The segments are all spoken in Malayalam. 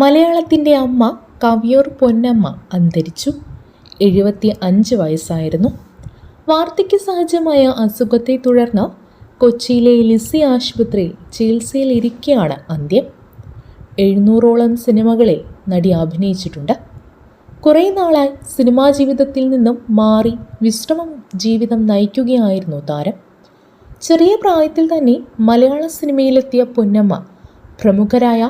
മലയാളത്തിന്റെ അമ്മ കവിയൂർ പൊന്നമ്മ അന്തരിച്ചു. എഴുപത്തി അഞ്ച് വയസ്സായിരുന്നു. വാർദ്ധക്യ സഹജമായ അസുഖത്തെ തുടർന്ന് കൊച്ചിയിലെ ലിസി ആശുപത്രിയിൽ ചികിത്സയിലിരിക്കെയാണ് അന്ത്യം. എഴുന്നൂറോളം സിനിമകളിൽ നടി അഭിനയിച്ചിട്ടുണ്ട്. കുറേ നാളായി സിനിമാ ജീവിതത്തിൽ നിന്നും മാറി വിശ്രമം ജീവിതം നയിക്കുകയായിരുന്നു താരം. ചെറിയ പ്രായത്തിൽ തന്നെ മലയാള സിനിമയിലെത്തിയ പൊന്നമ്മ പ്രമുഖരായ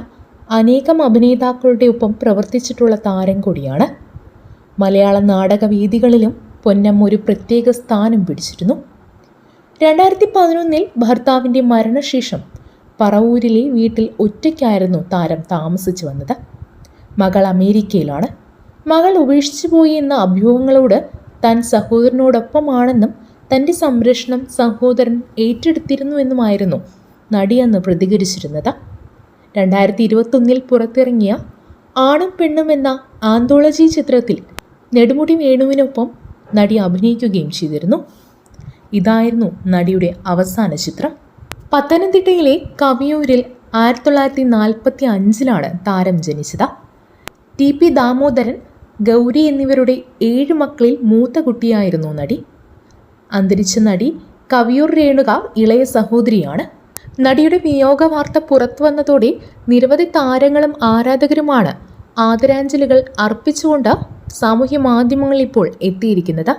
അനേകം അഭിനേതാക്കളുടെ ഒപ്പം പ്രവർത്തിച്ചിട്ടുള്ള താരം കൂടിയാണ്. മലയാള നാടകവേദികളിലും പൊന്നം ഒരു പ്രത്യേക സ്ഥാനം പിടിച്ചിരുന്നു. രണ്ടായിരത്തി പതിനൊന്നിൽ ഭർത്താവിന്റെ മരണശേഷം പറവൂരിലെ വീട്ടിൽ ഒറ്റയ്ക്കായിരുന്നു താരം താമസിച്ചു വന്നത്. മകൾ അമേരിക്കയിലാണ്. മകൾ ഉപേക്ഷിച്ചു പോയി എന്ന അഭ്യൂഹങ്ങളോട് താൻ സഹോദരനോടൊപ്പമാണെന്നും തന്റെ സംരക്ഷണം സഹോദരൻ ഏറ്റെടുത്തിരുന്നുവെന്നുമായിരുന്നു നടിയെന്ന് പ്രതികരിച്ചിരുന്നത്. രണ്ടായിരത്തി ഇരുപത്തൊന്നിൽ പുറത്തിറങ്ങിയ ആണും പെണ്ണും എന്ന ആന്തോളജി ചിത്രത്തിൽ നെടുമുടി വേണുവിനൊപ്പം നടി അഭിനയിക്കുകയും ചെയ്തിരുന്നു. ഇതായിരുന്നു നടിയുടെ അവസാന ചിത്രം. പത്തനംതിട്ടയിലെ കവിയൂരിൽ ആയിരത്തി തൊള്ളായിരത്തി നാൽപ്പത്തി അഞ്ചിലാണ് താരം ജനിച്ചത്. ടി പി ദാമോദരൻ ഗൗരി എന്നിവരുടെ ഏഴ് മക്കളിൽ മൂത്ത കുട്ടിയായിരുന്നു നടി. അന്തരിച്ച നടി കവിയൂർ രേണുക ഇളയ സഹോദരിയാണ്. നടിയുടെ വിയോഗ വാർത്ത പുറത്തു വന്നതോടെ നിരവധി താരങ്ങളും ആരാധകരുമാണ് ആദരാഞ്ജലികൾ അർപ്പിച്ചുകൊണ്ട് സാമൂഹ്യ മാധ്യമങ്ങളിൽ ഇപ്പോൾ എത്തിയിരിക്കുന്നത്.